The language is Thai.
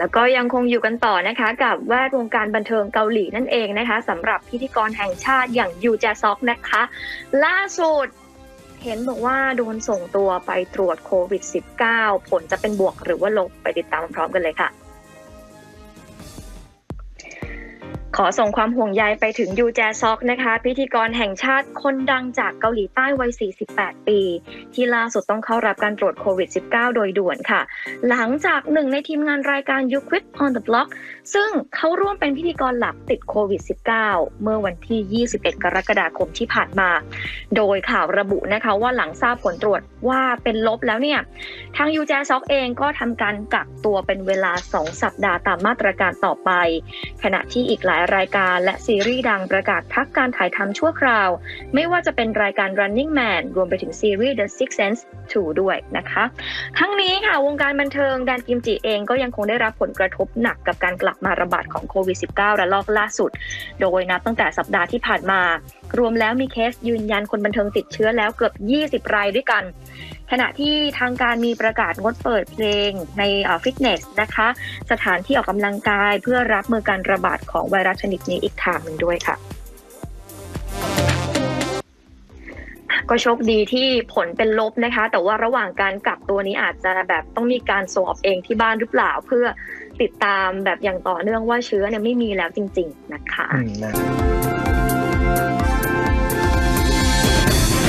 แล้วก็ยังคงอยู่กันต่อนะคะ กับแวดวงการบันเทิงเกาหลีนั่นเองนะคะสำหรับพิธีกรแห่งชาติอย่างยูแจซอกนะคะ ล่าสุดเห็นบอกว่าโดนส่งตัวไปตรวจโควิด -19 ผลจะเป็นบวกหรือว่าลบไปติดตามพร้อมกันเลยค่ะ อส่งความห่วงใยไปถึงยูแจซอกนะคะ พิธีกรแห่งชาติคนดังจากเกาหลีใต้วัย 48 ปี ที่ล่าสุดต้องเข้ารับการตรวจโควิด -19 โดยด่วนค่ะ หลังจากหนึ่งในทีมงานรายการ You Quit on the Block ซึ่งเขาร่วมเป็นพิธีกรหลักติดโควิด -19 เมื่อวันที่ 21 กรกฎาคมที่ผ่านมา โดยข่าวระบุนะคะว่าหลังทราบผลตรวจว่าเป็นลบแล้วเนี่ย ทางยูแจซอกเองก็ทำการกักตัวเป็นเวลา 2 สัปดาห์ตามมาตรการต่อไป ขณะที่อีกหลายรายการและซีรีส์ดังประกาศพักการถ่ายทำชั่วคราว ไม่ว่าจะเป็นรายการ Running Man รวมไปถึงซีรีส์ The Sixth Sense 2 ด้วยนะคะ ทั้งนี้ค่ะวงการบันเทิงแดนกิมจิเองก็ยังคงได้รับผลกระทบหนักกับการกลับมาระบาดของโควิด -19 ระลอกล่าสุด โดยนับตั้งแต่สัปดาห์ที่ผ่านมา รวมแล้วมีเคสยืนยันคนบันเทิงติดเชื้อแล้วเกือบ 20 รายด้วยกัน ขณะที่ทางการมีประกาศงดเปิดเพลงในฟิตเนสนะคะ สถานที่ออกกำลังกายเพื่อรับมือการระบาดของไวรัสชนิดนี้อีกทางหนึ่งด้วยค่ะก็โชคดีที่ผลเป็นลบนะคะ แต่ว่าระหว่างการกักตัวนี้อาจจะแบบต้องมีการสอปเองที่บ้านหรือเปล่าเพื่อติดตามแบบอย่างต่อเนื่องว่าเชื้อเนี่ยไม่มีแล้วจริง ๆ นะคะ